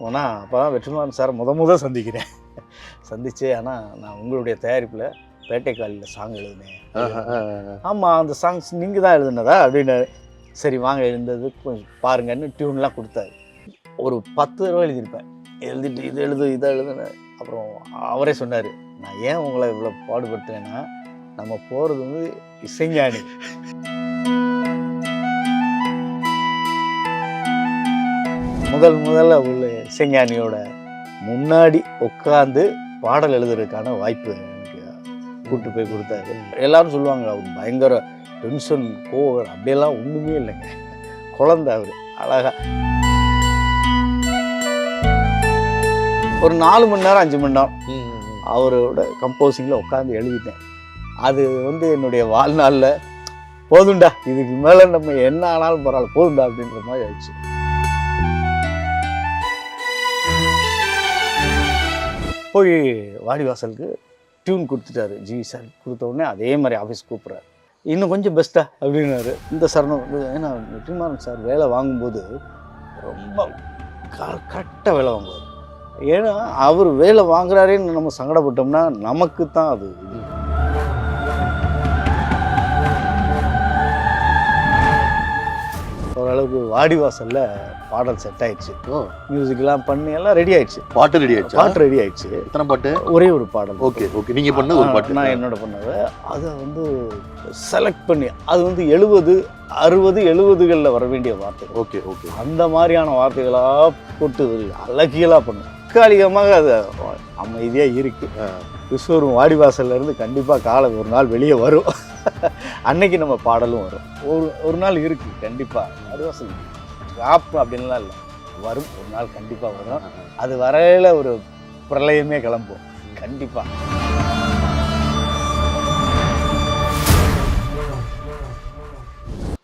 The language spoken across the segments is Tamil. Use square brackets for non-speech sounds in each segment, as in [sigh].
போனால் அப்போ தான் வெற்றிமாறன் சார் முத முத சந்திக்கிறேன். சந்திச்சு ஆனால் நான் உங்களுடைய தயாரிப்பில் பேட்டை காலில் சாங் எழுதினேன். ஆமாம் அந்த சாங்ஸ் நீங்கள் தான் எழுதுனதா? அப்படின்னு சரி வாங்க எழுந்தது கொஞ்சம் பாருங்கன்னு டியூன்லாம் கொடுத்தாரு. ஒரு பத்து தடவை எழுதியிருப்பேன். எழுதிட்டு இது எழுது இதை எழுதுன அப்புறம் அவரே சொன்னார் நான் ஏன் உங்களை இவ்வளோ பாடுபடுத்துறேன்னா நம்ம போகிறது வந்து இசைஞானி. முதல் முதல்ல உள்ள இசைஞானியோட முன்னாடி உட்காந்து பாடல் எழுதுறதுக்கான வாய்ப்பு எனக்கு கூட்டு போய் கொடுத்தாரு. எல்லாரும் சொல்லுவாங்க அவர் பயங்கர டென்ஷன் கோவர் அப்படியெல்லாம் ஒன்றுமே இல்லைங்க. குழந்தை அவர் அழகா. ஒரு நாலு மணி நேரம் அஞ்சு மணி நேரம். அவரோட கம்போசிங்கில் உட்காந்து எழுதிட்டேன். அது வந்து என்னுடைய வாழ்நாளில் போதும்டா இதுக்கு மேலே நம்ம என்ன ஆனாலும் பரவாயில்ல போதும்டா அப்படின்ற மாதிரி ஆயிடுச்சு. போய் வாடிவாசலுக்கு டியூன் கொடுத்துட்டாரு. ஜிவி சார் கொடுத்தோடனே அதே மாதிரி ஆஃபீஸ் கூப்பிட்றாரு. இன்னும் கொஞ்சம் பெஸ்ட்டா அப்படின்னாரு. இந்த சரணம் வந்து ஏன்னா வெற்றிமாறன் சார் வேலை வாங்கும்போது ரொம்ப கரெக்டாக வேலை வாங்குவார். ஏன்னா அவர் வேலை வாங்குறாரேன்னு நம்ம சங்கடப்பட்டோம்னா நமக்கு தான் அது இது. ஓரளவுக்கு வாடிவாசல்ல பாடல் செட் ஆயிடுச்சு. மியூசிக்லாம் பண்ணி எல்லாம் ரெடி ஆயிடுச்சு. பாட்டு ரெடி ஆயிடுச்சா? பாட்டு ரெடி ஆயிடுச்சு. எத்தனை பாட்டு? ஒரே ஒரு பாடல். Okay okay. நீங்க பண்ணது ஒரு பாட்டு. நான் என்னோட பண்ணது. அதை வந்து செலக்ட் பண்ணி அது வந்து எழுபது அறுபது எழுபதுகளில் வர வேண்டிய வார்த்தைகள் ஓகே ஓகே. அந்த மாதிரியான வார்த்தைகளாக போட்டு அழகியலாக பண்ணும் தற்காலிகமாக அது அமைதியாக இருக்கு. ஆ. விஸ்வரும் வாடிவாசல்ல இருந்து கண்டிப்பாக காலம் ஒரு நாள் வெளியே வரும். அன்னைக்கு நம்ம பாடலும் வரும். ஒரு ஒரு நாள் இருக்கு கண்டிப்பாக வாடிவாசல் ட்ராப் அப்படின்லாம் இல்லை. வரும் ஒரு நாள் கண்டிப்பாக வரும். அது வரையில ஒரு பிரளயமே கிளம்பும். கண்டிப்பாக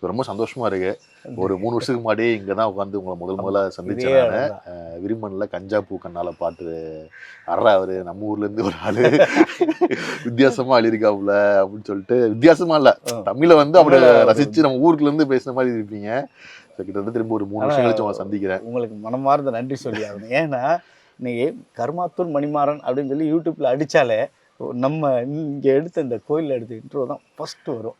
ரொம்ப சந்தோஷமா இருக்கு. ஒரு மூணு வருஷத்துக்கு முன்னாடி இங்க தான் உட்காந்து உங்களை முதல் முதல்ல சந்திச்சேன். விரிமன்ல கஞ்சா பூ கண்ணால பாட்டு. அறா அவரு நம்ம ஊர்ல இருந்து ஒரு ஆளு. [laughs] வித்தியாசமா எழுதிருக்காப்புல அப்படின்னு சொல்லிட்டு. வித்தியாசமா இல்ல. தமிழை வந்து அப்படி ரசிச்சு நம்ம ஊருக்குள்ள இருந்து பேசுன மாதிரி இருப்பீங்க. So, கிட்டத்தட்ட திரும்ப ஒரு மூணு வருஷம் கழிச்சு உங்களை சந்திக்கிறேன். உங்களுக்கு மனமார்ந்த நன்றி சொல்லி ஆகணும். ஏன்னா இன்னைக்கு கர்மாத்தூர் மணிமாறன் அப்படின்னு சொல்லி யூடியூப்ல அடிச்சாலே நம்ம இங்க எடுத்த இந்த கோயில்ல எடுத்த இன்ட்ரோ தான் ஃபர்ஸ்ட் வரும்.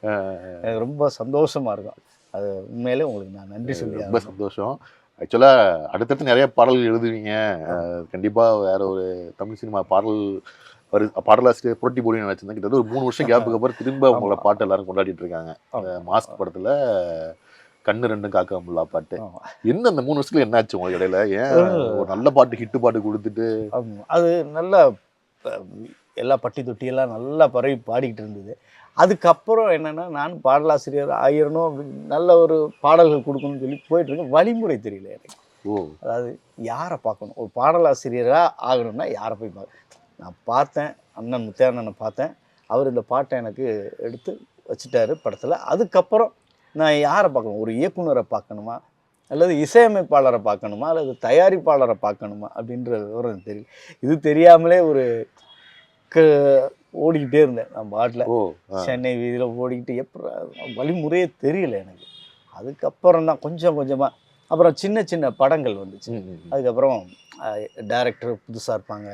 எனக்கு ரொம்ப சந்தோஷமா இருக்கும். அது உண்மையிலே உங்களுக்கு நான் நன்றி சொல்லி ரொம்ப சந்தோஷம். ஆக்சுவலா அடுத்தடுத்து நிறைய பாடல்கள் எழுதுவீங்க. அஹ், கண்டிப்பா வேற ஒரு தமிழ் சினிமா பாடல் வரு பாடலாசிரியர் புரட்டி போடி நினைச்சிருந்தேன். கிட்டத்தட்ட ஒரு மூணு வருஷம் கேப்புக்கு அப்புறம் திரும்ப உங்களோட பாட்டு எல்லாரும் கொண்டாடிட்டு இருக்காங்க. மாஸ்க் படத்துல கண்ணு ரெண்டும் காக்காமுல்லா பாட்டு. என்ன அந்த மூணு வருஷத்துல என்னாச்சு உங்களுக்கு இடையில? ஏன் ஒரு நல்ல பாட்டு ஹிட் பாட்டு கொடுத்துட்டு. அது நல்லா எல்லா பட்டி தொட்டியெல்லாம் நல்லா பரவி பாடிக்கிட்டு இருந்தது. அதுக்கப்புறம் என்னன்னா நான் பாடலாசிரியர் ஆயிரணும் அப்படின்னு நல்ல ஒரு பாடல்கள் கொடுக்கணும்னு சொல்லி போயிட்டு இருக்கேன் வழிமுறை தெரியல எனக்கு. ஓ. அதாவது யாரை பார்க்கணும்? ஒரு பாடலாசிரியராக ஆகணும்னா யாரை போய் பார்க்க? நான் பார்த்தேன் அண்ணன் முத்தையண்ணனை பார்த்தேன். அவர் இந்த பாட்டை எனக்கு எடுத்து வச்சுட்டாரு படத்தில். அதுக்கப்புறம் நான் யாரை பார்க்கணும்? ஒரு இயக்குனரை பார்க்கணுமா? அல்லது இசையமைப்பாளரை பார்க்கணுமா? அல்லது தயாரிப்பாளரை பார்க்கணுமா? அப்படின்ற விவரம் தெரியல. இது தெரியாமலே ஒரு ஓடிக்கிட்டே இருந்தேன். நான் பாட்டில். சென்னை வீதியில் ஓடிக்கிட்டு எப்படி வழிமுறையே தெரியல எனக்கு. அதுக்கப்புறம் தான் கொஞ்சம் கொஞ்சமாக அப்புறம் சின்ன சின்ன படங்கள் வந்துச்சு. அதுக்கப்புறம் டேரக்டர் புதுசாக இருப்பாங்க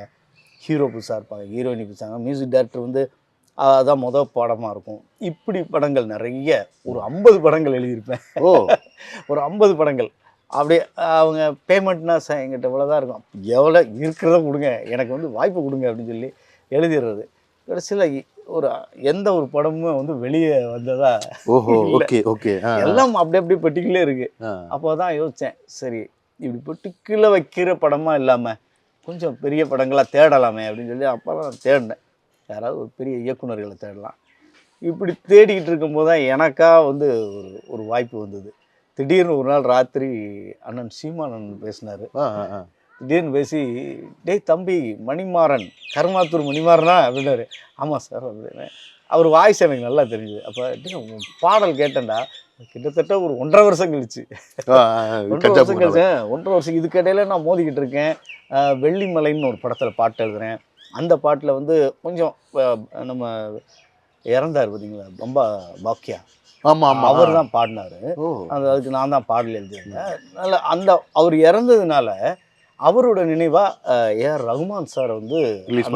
ஹீரோ புதுசாக இருப்பாங்க ஹீரோயினி புதுசாக மியூசிக் டைரக்டர் வந்து அதான் மொதல் படமாக இருக்கும். இப்படி படங்கள் நிறைய ஒரு ஐம்பது படங்கள் எழுதியிருப்பேன். ஓ. [laughs] ஒரு ஐம்பது படங்கள். அப்படியே அவங்க பேமெண்ட்னா எங்கிட்ட இவ்வளோதான் இருக்கும். எவ்வளோ இருக்கிறத கொடுங்க எனக்கு வந்து வாய்ப்பு கொடுங்க அப்படின்னு சொல்லி எழுதிடுறது. கடைசியில் ஒரு எந்த ஒரு படமும் வந்து வெளியே வந்ததா ஓஹோ. Okay okay. எல்லாம் அப்படி அப்படி பெட்டிக்குள்ளே இருக்கு. அப்போ தான் யோசித்தேன் சரி இப்படி பெட்டிக்குள்ளே வைக்கிற படமாக இல்லாமல் கொஞ்சம் பெரிய படங்களாக தேடலாமே அப்படின்னு சொல்லி அப்போ தான் தேடினேன். யாராவது ஒரு பெரிய இயக்குனர்களை தேடலாம். இப்படி தேடிக்கிட்டு இருக்கும்போது தான் எனக்கா வந்து ஒரு ஒரு வாய்ப்பு வந்தது. திடீர்னு ஒரு நாள் ராத்திரி அண்ணன் சீமானன் பேசினார். திடீர்னு பேசி டேய் தம்பி மணிமாறன் கருமாத்தூர் மணிமாறனா? அப்படின்னாரு. ஆமாம் சார் அப்படின்னு அவர் வாய்ஸ் எனக்கு நல்லா தெரிஞ்சுது. அப்போ உன் பாடல் கேட்டேன்டா. கிட்டத்தட்ட ஒரு ஒன்றரை வருஷம் கழிச்சு. ஒன்றரை வருஷம் கழிச்சு ஒன்றரை வருஷம். இதுக்கு இடையில நான் மோதிக்கிட்டு இருக்கேன். வெள்ளிமலைன்னு ஒரு படத்தில் பாட்டு எழுதுறேன். அந்த பாட்டில் வந்து கொஞ்சம் நம்ம இறந்தார் பார்த்தீங்களா ரொம்ப பாக்கியா ஆமா ஆமா. அவர் தான் பாடினாரு. அது அதுக்கு நான் தான் பாடல் எழுதியிருந்தேன். அதனால் அந்த அவர் இறந்ததுனால அவரோட நினைவாக ஏஆர் ரகுமான் சார் வந்து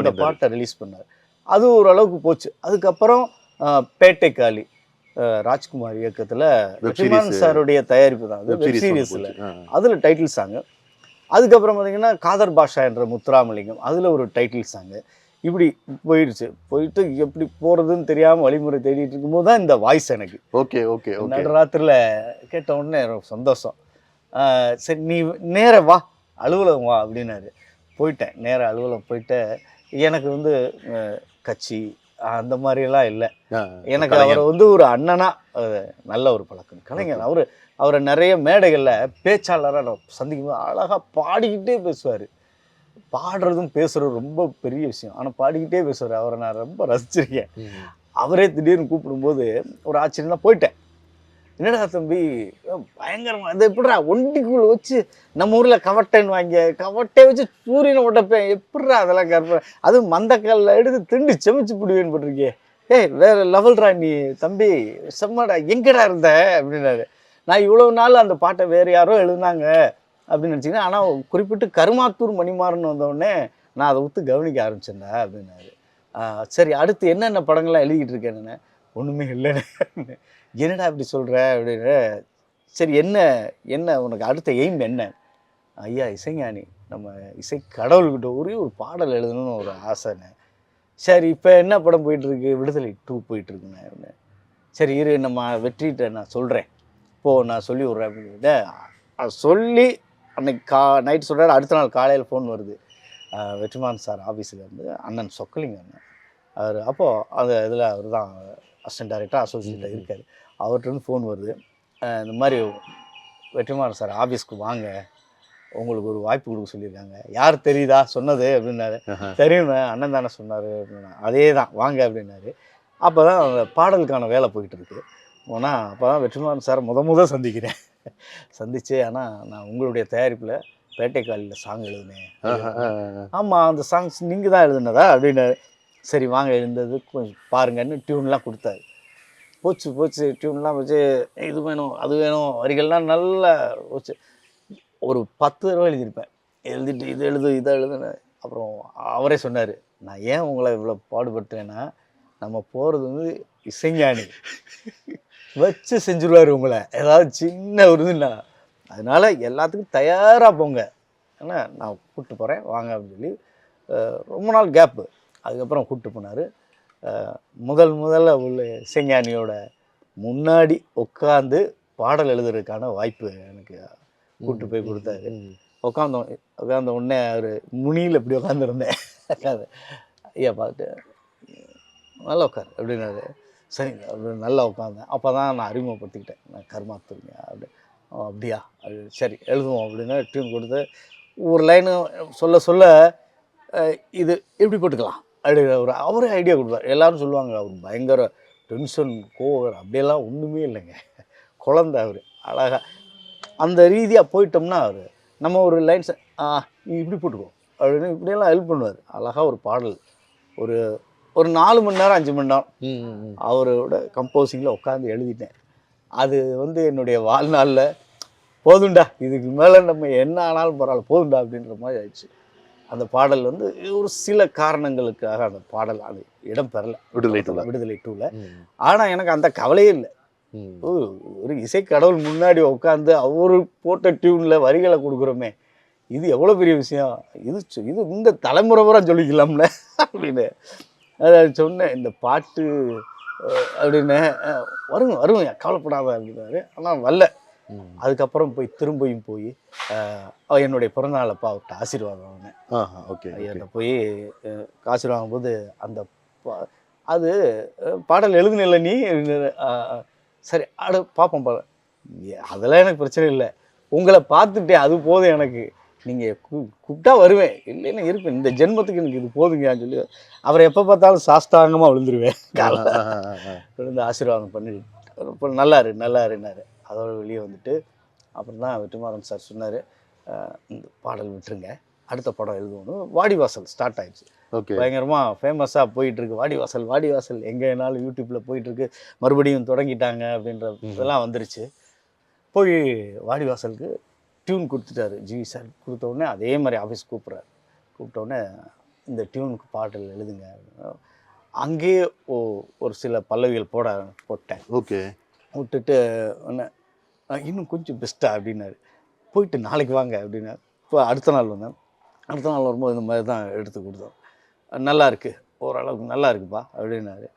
அந்த. பாட்டை ரிலீஸ் பண்ணார். அது ஓரளவுக்கு போச்சு. அதுக்கப்புறம் பேட்டை அஹ், ராஜ்குமார் இயக்கத்தில் ரஹ்மான். சாருடைய தயாரிப்பு தான். அது வெப் வெப் சீரிஸ் சீரிஸில் அதில் டைட்டில் சாங்கு அதுக்கப்புறம் பார்த்தீங்கன்னா காதர் பாஷா என்ற முத்துராமலிங்கம். அதில் ஒரு டைட்டில் சாங்கு இப்படி போயிடுச்சு. போயிட்டு எப்படி போகிறதுன்னு தெரியாமல் வழிமுறை தேடிட்டு இருக்கும்போது தான் இந்த வாய்ஸ் எனக்கு. ஓகே ஓகே நடுராத்திரில் கேட்ட உடனே சந்தோஷம். சரி நீ நேர வா. அலுவலகம் வா அப்படின்னாரு. போயிட்டேன். நேர அலுவலகம் போயிட்டு எனக்கு வந்து கட்சி அந்த மாதிரியெல்லாம் இல்லை. எனக்கு அவரை வந்து ஒரு அண்ணனா அஹ், நல்ல ஒரு பழக்கம். கலைஞர். அவர் அவரை நிறைய மேடைகளில் பேச்சாளராக நான் சந்திக்கும் போது அழகாக பாடிக்கிட்டே பேசுவார். பாடுறதும் பேசுகிறதும் ரொம்ப பெரிய விஷயம். ஆனால் பாடிக்கிட்டே பேசுவார். அவரை நான் ரொம்ப ரசிச்சிருக்கேன். அவரே திடீர்னு கூப்பிடும்போது ஒரு ஆச்சரியம் தான் போயிட்டேன். என்னடா தம்பி? பயங்கரமாக அது எப்படிடா ஒண்டிக்குள்ள வச்சு நம்ம ஊரில் கவட்டைன்னு வாங்க கவட்டை வச்சு சூரியனை உடப்பேன். எப்படிடா அதெல்லாம் கற்ப அதுவும் மந்தக்கல்ல எடுத்து திண்டு செமிச்சு பிடிவேன்னு போட்டிருக்கே ஏய் வேற லெவல்ரா நீ தம்பி. செம்மடா எங்கடா இருந்த? அப்படின்னாரு. நான் இவ்வளோ நாள் அந்த பாட்டை வேறு யாரோ எழுதுனாங்க அப்படின்னு நினச்சிங்கன்னா ஆனால் குறிப்பிட்டு கருமாத்தூர் மணிமாறன் வந்தோடனே நான் அதை ஒத்து கவனிக்க ஆரம்பிச்சேன்டா அப்படின்னாரு. சரி அடுத்து என்னென்ன படங்கள்லாம் எழுதிக்கிட்டு இருக்கேன்னு ஒன்றுமே இல்லைன்னு. என்னடா இப்படி சொல்கிற அப்படின்னு சரி என்ன என்ன உனக்கு அடுத்த எய்ம் என்ன? ஐயா இசைஞானி நம்ம இசை கடவுள்கிட்ட ஒரே ஒரு பாடல் எழுதணும்னு ஒரு ஆசைண்ணே சரி இப்போ என்ன படம் போயிட்டுருக்கு? விடுதலை டூ போயிட்டுருக்குண்ணே அப்படின்னு. சரி இரு நம்ம வெற்றிகிட்ட நான் சொல்கிறேன் போ நான் சொல்லி விட்றேன் அப்படின்னு சொல்லி அன்னைக்கு கா நைட் சொல்கிறாரு அடுத்த நாள் காலையில் ஃபோன் வருது. வெற்றிமான் சார் ஆஃபீஸில் இருந்து அண்ணன் சொக்கலிங்க அண்ணன். அவர் அப்போது அந்த இதில் அவர் தான் அசிஸ்டன்ட் டைரக்டர் அசோசியேட்டாக இருக்கார். அவர்கிட்ட ஃபோன் வருது. இந்த மாதிரி வெற்றிமாறன் சார் ஆஃபீஸ்க்கு வாங்க. உங்களுக்கு ஒரு வாய்ப்பு கொடுக்க சொல்லியிருக்காங்க. யார் தெரியுதா? சொன்னது அப்படின்னாரு. தெரியும் அண்ணன் தானே சொன்னார் அப்படின்னா. அதே தான் வாங்க அப்படின்னாரு. அப்போ தான் அந்த பாடலுக்கான வேலை போயிட்டு இருக்கு போனால் அப்போ தான் வெற்றிமாறன் சார் முத முத சந்திக்கிறேன். சந்திச்சு ஆனால் நான் உங்களுடைய தயாரிப்பில் பேட்டைக்காலியில் சாங் எழுதினேன். ஆமாம் அந்த சாங்ஸ் நீங்கள் தான் எழுதுனதா? அப்படின்னு சரி வாங்க எழுந்தது கொஞ்சம் பாருங்கன்னு டியூன்லாம் கொடுத்தாரு. போச்சு போச்சு டியூன்லாம் வச்சு இது வேணும் அது வேணும் வரிகள்லாம் நல்லா போச்சு. ஒரு பத்து தடவை எழுதியிருப்பேன். எழுதிட்டு இது எழுது இதை எழுதுன்னு. அப்புறம் அவரே சொன்னார் நான் ஏன் உங்களை இவ்வளோ பாடுபட்டேன்னா நம்ம போகிறது வந்து இசைஞானி. வச்சு செஞ்சுருவார் உங்களை. ஏதாவது சின்ன ஒரு இதுன்னா அதனால எல்லாத்துக்கும் தயாராக போங்க. ஏன்னா நான் கூப்பிட்டு போகிறேன் வாங்க அப்படின்னு சொல்லி ரொம்ப நாள் கேப்பு அதுக்கப்புறம் கூப்பிட்டு போனார். முதல் முதல்ல உள்ள இசைஞானியோட முன்னாடி உட்காந்து பாடல் எழுதுறதுக்கான வாய்ப்பு எனக்கு கூப்பிட்டு போய் கொடுத்தாரு. உட்காந்தோம் உட்காந்த உடனே அவர் முனியில் இப்படி உட்காந்துருந்தேன் ஐயா பார்த்துட்டு நல்லா உட்காரு அப்படின்னாரு. சரிங்க அப்படின்னு நல்லா உட்காந்தேன் அப்போ தான் நான் அறிமுகப்படுத்திக்கிட்டேன். நான் கர்மாத்துருங்க அப்படி "ஓ, அப்படியா? அப்படி சரி எழுதுவோம் அப்படின்னு டியூன் கொடுத்து ஒரு லைனு சொல்ல சொல்ல இது எப்படி போட்டுக்கலாம்? அப்படி ஒரு அவரே ஐடியா கொடுப்பார் எல்லாரும் சொல்லுவாங்க அவர் பயங்கர டென்ஷன் கோவர் அப்படியெல்லாம் ஒன்றுமே இல்லைங்க. குழந்தை அவர் அழகா. அந்த ரீதியாக போயிட்டோம்னா அவர் நம்ம ஒரு லைன்ஸ் நீ இப்படி போட்டுக்கோ அப்படின்னு இப்படியெல்லாம் ஹெல்ப் பண்ணுவார். அழகாக ஒரு பாடல். ஒரு ஒரு நாலு மணி நேரம் அஞ்சு மணி நேரம் அவரோட கம்போசிங்கில் உட்காந்து எழுதிட்டேன். அது வந்து என்னுடைய வாழ்நாளில் போதும்டா இதுக்கு மேலே நம்ம என்ன ஆனாலும் பரவாயில்ல போதும்டா அப்படின்ற மாதிரி ஆயிடுச்சு. அந்த பாடல் வந்து ஒரு சில காரணங்களுக்காக அந்த பாடல் அது இடம் பெறல. விடுதலை டூல. விடுதலை டூவில் ஆனால் எனக்கு அந்த கவலையே இல்லை. ஒரு- ஒரு இசை கடவுள் முன்னாடி உட்காந்து அவரு போட்ட டியூனில் வரிகளை கொடுக்குறோமே. இது எவ்வளோ பெரிய விஷயம்? இது இது இந்த தலைமுறை பூரா சொல்லிக்கலாம்ல. அப்படின்னு. அதை சொன்னேன். இந்த பாட்டு அப்படின்னு. வருங்க வருங்க. கவலைப்படாத அப்படின்னாரு. ஆனால் வரல. அதுக்கப்புறம் போய் திரும்பியும் போய் என்னுடைய பிறந்தநாள் அப்பா அவர்கிட்ட ஆசீர்வாதம் வாங்கினேன். ஓகே ஐயாட்ட போய் காசு வாங்கும்போது அந்த அது பாடல் எழுதுனில்ல நீ? சரி அடு பார்ப்போம் பா அதெல்லாம் எனக்கு பிரச்சனை இல்லை. உங்களை பார்த்துட்டேன் அது போதும் எனக்கு. நீங்கள் கூப்பிட்டா வருவேன். இல்லைன்னா இருப்பேன். இந்த ஜென்மத்துக்கு எனக்கு இது போதுங்கன்னு சொல்லி அவரை எப்போ பார்த்தாலும் சாஸ்தாங்கமாக விழுந்துருவேன். விழுந்து ஆசீர்வாதம் பண்ணி இப்போ நல்லாரு நல்லாருன்னாரு அதோட வெளியே வந்துட்டு அப்புறம் தான் வெற்றிமாறன் சார் சொன்னார் இந்த பாடல் விட்டுருங்க. அடுத்த படம் எழுதுவோன்னு வாடிவாசல் ஸ்டார்ட் ஆயிடுச்சு. ஓகே. பயங்கரமாக ஃபேமஸாக போயிட்டுருக்கு. வாடிவாசல் வாடிவாசல் எங்கே வேணாலும் யூடியூப்பில் போயிட்டுருக்கு. மறுபடியும் தொடங்கிட்டாங்க அப்படின்ற இதெல்லாம் வந்துருச்சு. போய் வாடிவாசலுக்கு டியூன் கொடுத்துட்டாரு ஜிவி சார் கொடுத்த உடனே அதே மாதிரி ஆஃபீஸ் கூப்பிட்றாரு. கூப்பிட்ட உடனே இந்த டியூனுக்கு பாடல் எழுதுங்க. அங்கேயே ஓ ஒரு சில பல்லவிகள் போட போட்டேன் ஓகே. விட்டுட்டு "அஹ், இன்னும் கொஞ்சம் பெஸ்ட்டா அப்படின்னாரு. போயிட்டு நாளைக்கு வாங்க அப்படின்னாரு. இப்போ அடுத்த நாள் வந்தேன். அடுத்த நாள் வரும்போது இந்த மாதிரி தான் எடுத்து கொடுத்தோம். "அஹ், நல்லா இருக்கு. ஓரளவுக்கு நல்லா இருக்குப்பா அப்படின்னாரு.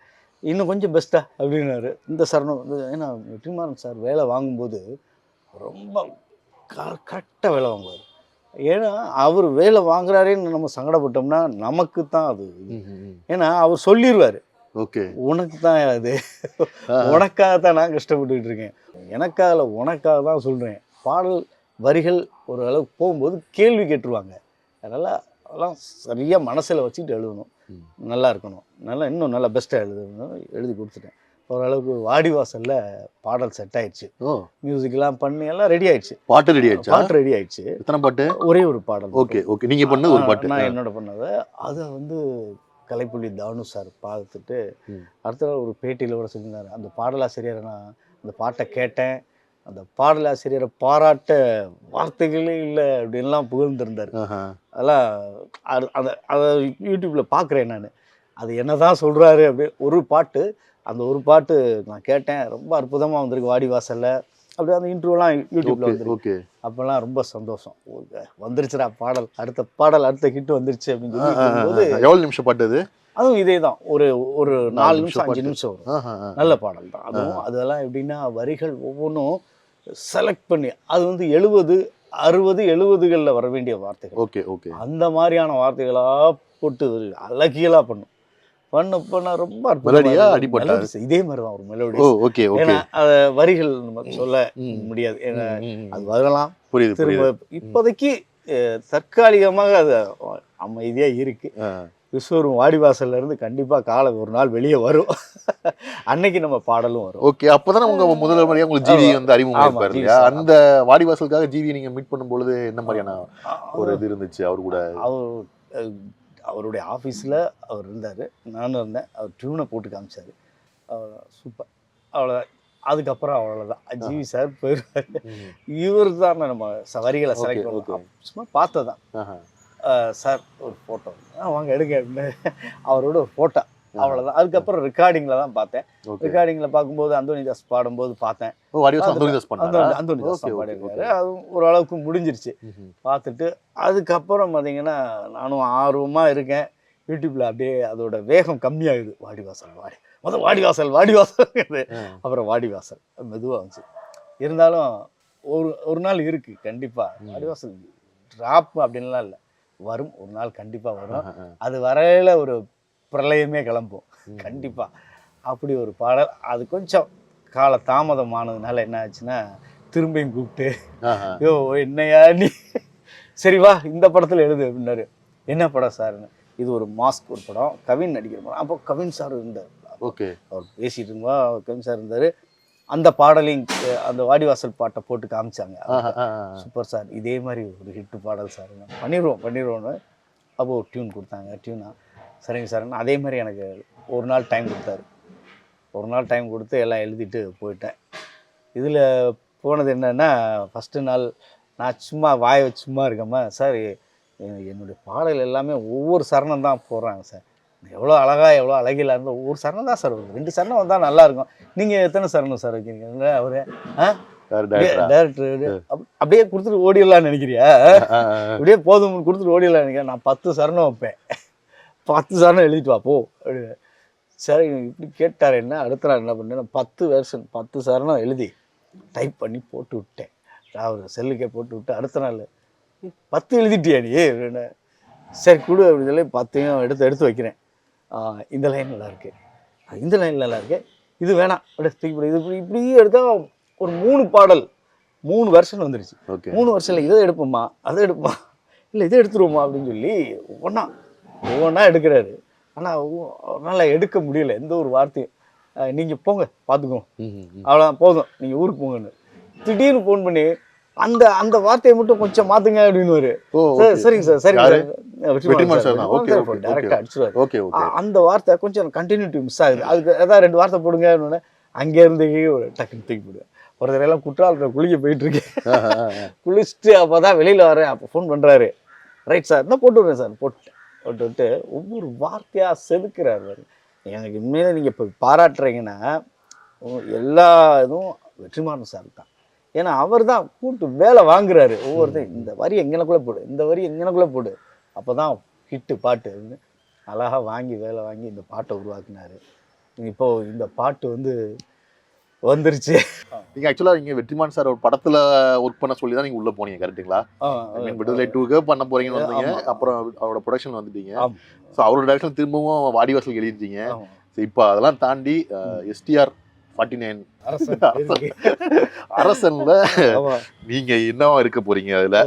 இன்னும் கொஞ்சம் பெஸ்ட்டா அப்படின்னாரு. இந்த சரணம் வந்து ஏன்னா வெற்றிமாறன் சார் வேலை வாங்கும்போது ரொம்ப கரெக்டாக வேலை வாங்குவார். ஏன்னா அவர் வேலை வாங்குறாரேன்னு நம்ம சங்கடப்பட்டோம்னா நமக்கு தான் அது. ஏன்னா அவர் சொல்லிடுவார் ஓகே. உனக்கு தான் அது உனக்காக தான் நான் கஷ்டப்பட்டுக்கிட்டு இருக்கேன் எனக்காக இல்லை, உனக்காக தான் சொல்கிறேன் பாடல் வரிகள் ஒரு அளவுக்கு போகும்போது கேள்வி கேட்டுருவாங்க. அதனால் அதெல்லாம் சரியாக மனசில் வச்சுக்கிட்டு எழுதணும். நல்லா இருக்கணும். நல்லா இன்னும் நல்லா பெஸ்ட்டாக எழுதணும் எழுதி கொடுத்துட்டேன். ஓரளவுக்கு வாடி வாசலில் பாடல் செட் ஆயிடுச்சு. ஓ. மியூசிக்லாம் பண்ணி எல்லாம் ரெடி ஆயிடுச்சு. பாட்டு ரெடி ஆயிடுச்சா? பாட்டு ரெடி ஆயிடுச்சு. எத்தனை பாட்டு? ஒரே ஒரு பாடல். Okay okay. நீங்க பண்ணது ஒரு பாட்டு. நான் என்னோட பண்ணது. அதை வந்து கலைப்புள்ளி தானு சார் பார்த்துட்டு. அடுத்த நாள் ஒரு பேட்டியில் கூட சொல்லியிருந்தாரு. அந்த பாடலாசிரியரை நான் அந்த பாட்டை கேட்டேன். அந்த பாடலாசிரியரை பாராட்ட வார்த்தைகளே இல்லை அப்படின்லாம் புகழ்ந்திருந்தார். அதெல்லாம் அது அதை அதை யூடியூப்பில் பார்க்குறேன் நான். அது என்ன தான் சொல்கிறாரு அப்படி ஒரு பாட்டு அந்த ஒரு பாட்டு நான் கேட்டேன். ரொம்ப அற்புதமாக வந்திருக்கு வாடி வாசலில் அப்படியே அந்த இன்ட்ரோலாம் யூடியூப்பில் ஓகே வந்துருக்கு. ஓகே. அப்போல்லாம் ரொம்ப சந்தோஷம். ஓ, வந்துருச்சுடா பாடல் அடுத்த பாடல் அடுத்த ஹிட் வந்துருச்சு அப்படின்னு சொல்லி. எவ்வளவு நிமிஷம் பாட்டு அது? அதுவும் இதே தான் ஒரு ஒரு நாலு நிமிஷம் அஞ்சு. நிமிஷம் வரும். நல்ல பாடல் தான். அதுவும் அதெல்லாம் எப்படின்னா வரிகள் ஒவ்வொன்றும் செலக்ட் பண்ணி அது வந்து எழுபது அறுபது எழுபதுகளில் வர வேண்டிய வார்த்தைகள். Okay okay. அந்த மாதிரியான வார்த்தைகளாக போட்டு அழகியலாக பண்ணும். பண்ண பண்ண ரொம்ப அற்புதமா மெலடியா, இருக்கும். அடிபட்டா? melodies. இதே மாதிரி தான் ஒரு மெலோடி ஓகே ஓகே வரிகள் நம்ம சொல்ல. முடியாது ஏன்னா அது. வரலாம் புரியுது திரும்ப இப்போதைக்கு தற்காலிகமாக அது அமைதியா இருக்கு. விஸ்வரூம் வாடிவாசல்ல இருந்து கண்டிப்பா காலை ஒரு நாள் வெளியே வரும் அன்னைக்கு நம்ம பாடலும் வரும் ஓகே அப்பதானே உங்க முதல் முறையா உங்களுக்கு ஜிவி வந்து அறிமுகம் இல்லையா. அந்த வாடிவாசலுக்காக ஜிவி நீங்க மீட் பண்ணும்பொழுது என்ன மாதிரியான ஒரு இது இருந்துச்சு அவர் கூட அவர் அவருடைய ஆஃபீஸில் அவர் இருந்தார். நானும் இருந்தேன். அவர் டியூனை போட்டு காமிச்சார். சூப்பர் அவ்வளோதான் அதுக்கப்புறம் அவ்வளோதான். ஜிவி சார் போயிடுவார். ம். இவர் தான் நம்ம வரிகளை செலக்ட். பண்ணுவோம் சும்மா பார்த்ததான். சார் ஒரு ஃபோட்டோ வாங்க எடுங்க அப்படின்னு அவரோட ஒரு ஃபோட்டோ அவ்வளோதான் அதுக்கப்புறம் ரெக்கார்டிங்கில் தான் பார்த்தேன். ஓகே. ரெக்கார்டிங்கில் பார்க்கும்போது அந்தோனிதாஸ் பாடும்போது பார்த்தேன். அந்தோனி அந்தோனிதாஸ் ஓகே தான் ஓகே பாடியிருக்காரு. அதுவும் ஓரளவுக்கு முடிஞ்சிருச்சு. பார்த்துட்டு அதுக்கப்புறம் பார்த்தீங்கன்னா நானும் ஆர்வமாக இருக்கேன். யூடியூப்பில் அப்படியே அதோட வேகம் கம்மியாகுது. வாடிவாசல் வாடி. முதல் வாடிவாசல் வாடிவாசல். ஆ. அப்புறம் வாடிவாசல். மெதுவாக வந்துச்சு. இருந்தாலும் ஒரு ஒரு நாள் இருக்குது கண்டிப்பாக. வாடிவாசல் ட்ராப் அப்படின்லாம் இல்லை. வரும். ஒரு நாள் கண்டிப்பாக வரும். அது வரையில ஒரு பிரளயமே கிளம்பும். கண்டிப்பாக அப்படி ஒரு பாடல். அது கொஞ்சம் கால தாமதமானதுனால என்ன ஆச்சுன்னா திரும்பியும் கூப்பிட்டு. ஐயோ என்னையா நீ? சரி வா இந்த படத்தில் எழுது அப்படின்னாரு. என்ன படம் சார்னு இது ஒரு மாஸ்க் ஒரு படம். கவின் நடிக்கிற படம். அப்போ கவின் சார் இருந்தார். ஓகே. அவர் பேசிட்டு இருந்தா கவின் சார் இருந்தார். அந்த பாடலையும் அந்த வாடிவாசல் பாட்டை போட்டு காமிச்சாங்க. Super sir. இதே மாதிரி ஒரு ஹிட் பாடல் சார். பண்ணிடுவோம் பண்ணிடுவோன்னு அப்போ ஒரு டியூன் கொடுத்தாங்க. டியூனா? சரிங்க சார். அதே மாதிரி எனக்கு ஒரு நாள் டைம் கொடுத்தாரு. ஒரு நாள் டைம் கொடுத்து எல்லாம் எழுதிட்டு போயிட்டேன். இதில் போனது என்னன்னா ஃபஸ்ட்டு நாள் நான் சும்மா வாயை வச்சு சும்மா இருக்கேம்மா சார் என்னுடைய பாடல் எல்லாமே ஒவ்வொரு சரணம் தான் போடுறாங்க சார். எவ்வளோ அழகா எவ்வளோ அழகிலா இருந்தால் ஒவ்வொரு சரணம் தான் சார். வருது ரெண்டு சரணம் வந்தால் நல்லா இருக்கும். நீங்கள் எத்தனை சரணம் சார் வைக்கிறீங்க? அவரு ஆ? டேரக்டர் அப்படியே கொடுத்துட்டு ஓடிடலாம்னு நினைக்கிறியா. அப்படியே போதும் கொடுத்துட்டு ஓடிடலாம் நினைக்கிறேன் நான் பத்து சரணம் வைப்பேன். பத்து சரணம் எழுதிட்டு வா போ அப்படின்னு. சரி இப்படி கேட்டார் என்ன அடுத்த நாள் என்ன பண்ணேன் நான் பத்து வெர்ஷன் பத்து சரணம் எழுதி டைப் பண்ணி போட்டு விட்டேன். அவர் செல்லுக்கே போட்டு விட்டு அடுத்த நாள் "ஏய், பத்து எழுதிட்டியா நீ? அப்படின்னு. சரி கொடு அப்படின்னு சொல்லி பத்தையும் எடுத்து எடுத்து வைக்கிறேன். இந்த லைன் நல்லா இருக்கு ஆ, இந்த லைன் நல்லா இருக்கு இது வேணாம். அப்படியே தூக்கி போடு. இது இப்படி இப்படி எடுத்தா ஒரு மூணு பாடல் மூணு வெர்ஷன் வந்துருச்சு. ஓகே. மூணு வருஷத்தில் இதை எடுப்போமா? அதை எடுப்போமா? இல்லை இதை எடுத்துருவோமா? அப்படின்னு சொல்லி ஒவ்வொன்றா ஒவ்வொன்றா எடுக்கிறாரு. ஆனால் அவரால் எடுக்க முடியல. எந்த ஒரு வார்த்தையும். நீங்கள் போங்க பார்த்துக்கோங்க. அவ்வளோதான் போதும். நீங்கள் ஊருக்கு போங்கன்னு. திடீர்னு ஃபோன் பண்ணி அந்த அந்த வார்த்தையை மட்டும் கொஞ்சம் மாற்றுங்க அப்படின்னு சார் சரிங்க சார் சரிங்க தான். அடிச்சிருவாரு. ஆ, அந்த வார்த்தை கொஞ்சம் கண்டினியூட்டி மிஸ் ஆகுது. அதுக்கு ஏதாவது ரெண்டு வார்த்தை போடுங்க அங்கே இருந்து ஒரு டக்குன்னு தூக்கி போடுவேன். ஒரு தடவைலாம் குற்றாலத்தில் குளிக்க போயிட்டு இருக்கேன். குளிச்சுட்டு அப்போ தான் வெளியில் வரேன். அப்போ ஃபோன் பண்ணுறாரு ரைட் சார் என்ன போட்டு விட்றேன் சார் போட்டு. போட்டு விட்டு ஒவ்வொரு வார்த்தையாக செதுக்குறாரு. எனக்கு உண்மையிலே நீங்கள் இப்போ பாராட்டுறீங்கன்னா எல்லா இதுவும் வெற்றிமாறன் சார் தான். ஏன்னா அவர் தான் கூட்டு வேலை வாங்குறாரு ஒவ்வொருத்தையும். இந்த வரி எங்கனக்குள்ளே போடு இந்த வரி எங்கனக்குள்ளே போடு. அப்போ தான் ஹிட்டு பாட்டு அழகாக வாங்கி வேலை வாங்கி இந்த பாட்டை உருவாக்குனாரு. இப்போ இந்த பாட்டு வந்து வந்துருச்சு நீங்க ஆக்சுவலா நீங்க வெற்றிமான் சார் ஒரு படத்துல ஒர்க் பண்ண சொல்லி தான் நீங்க உள்ள போனீங்க கரெக்ட்டுங்களா I mean, விடுதலை டூக்கு பண்ண போறீங்கன்னு வந்தீங்க. அப்புறம் அவரோட ப்ரொடக்ஷன் வந்துட்டீங்க. ஸோ அவரோட டேரக்ஷன் திரும்பவும் வாடிவாசல் எழுதிட்டீங்க ஆமா. ஸோ இப்போ அதெல்லாம் தாண்டி எஸ்டிஆர் ஃபார்ட்டி நைன். அரசன்ல. நீங்க என்னவா இருக்க போறீங்க அதுல